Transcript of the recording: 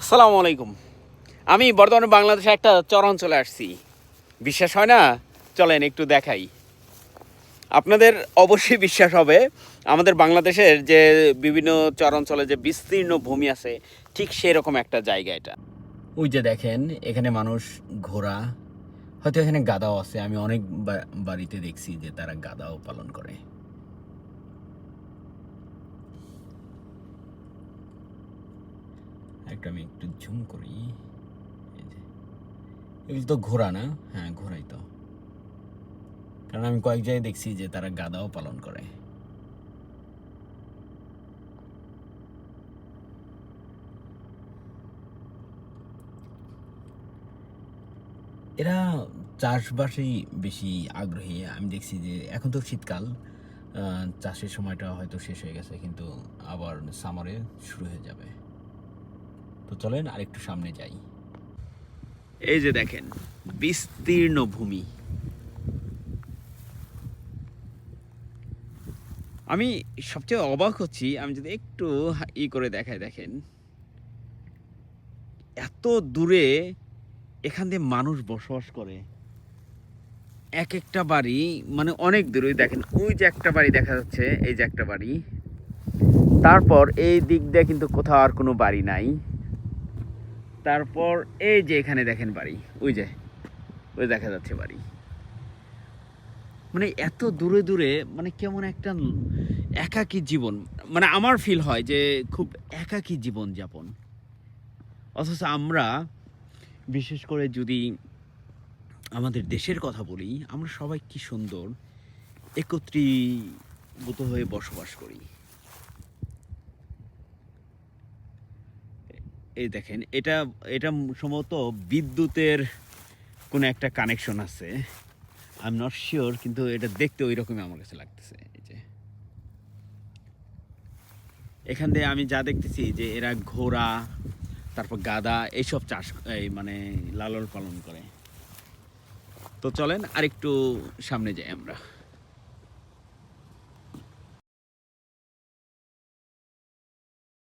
আসসালামু আলাইকুম। আমি বর্তমানে বাংলাদেশে একটা চরাঞ্চলে আসছি। বিশ্বাস হয় না? চলেন একটু দেখাই। আপনাদের অবশ্যই বিশ্বাস হবে, আমাদের বাংলাদেশের যে বিভিন্ন চরাঞ্চলে যে বিস্তীর্ণ ভূমি আছে, ঠিক সেরকম একটা জায়গা এটা। ওই যে দেখেন, এখানে মানুষ ঘোড়া, হয়তো এখানে গাদাও আছে, আমি অনেক বাড়িতে দেখছি যে তারা গাদাও পালন করে। একটা আমি একটু ঝুম করি। এগুলো তো ঘোড়া না? হ্যাঁ ঘোড়াই তো। কারণ আমি কয়েক জায়গায় দেখছি যে তারা গাদাও পালন করে। এরা চাষবাসেই বেশি আগ্রহী। আমি দেখছি যে এখন তো শীতকাল। চাষের সময়টা হয়তো শেষ হয়ে গেছে, কিন্তু আবার সামারে শুরু হয়ে যাবে। তো চলেন আরেকটু সামনে যাই। এই যে দেখেন, বিস্তীর্ণ ভূমি। আমি সবচেয়ে অবাক হচ্ছি, আমি যদি একটু ই করে দেখাই, দেখেন। এত দূরে এখান দিয়ে মানুষ বসবাস করে। এক একটা বাড়ি মানে অনেক দূরে দেখেন, ওই যে একটা বাড়ি দেখা যাচ্ছে, এই যে একটা বাড়ি। তারপর এই দিক দিয়ে কিন্তু কোথাও আর কোনো বাড়ি নাই। তারপর এই যে এখানে দেখেন বাড়ি, ওই যে, ওই দেখা যাচ্ছে বাড়ি। মানে এত দূরে দূরে মানে কেমন একটা একাকী জীবন মানে আমার ফিল হয় যে খুব একাকী জীবন যাপন। অথচ আমরা, বিশেষ করে যদি আমাদের দেশের কথা বলি, আমরা সবাই কি সুন্দর একত্রীভূত হয়ে বসবাস করি। এই দেখেন, এটা এটা সম্ভবত বিদ্যুতের কোনো একটা কানেকশন আছে। আই এম নট শিওর কিন্তু এটা দেখতে ওই রকমই আমার কাছে লাগতেছে, এই যে। এখান থেকে আমি যা দেখতেছি, যে এরা ঘোড়া, তারপর গাদা এইসব চাষ, এই মানে লালন পালন করে। তো চলেন আরেকটু সামনে যাই আমরা।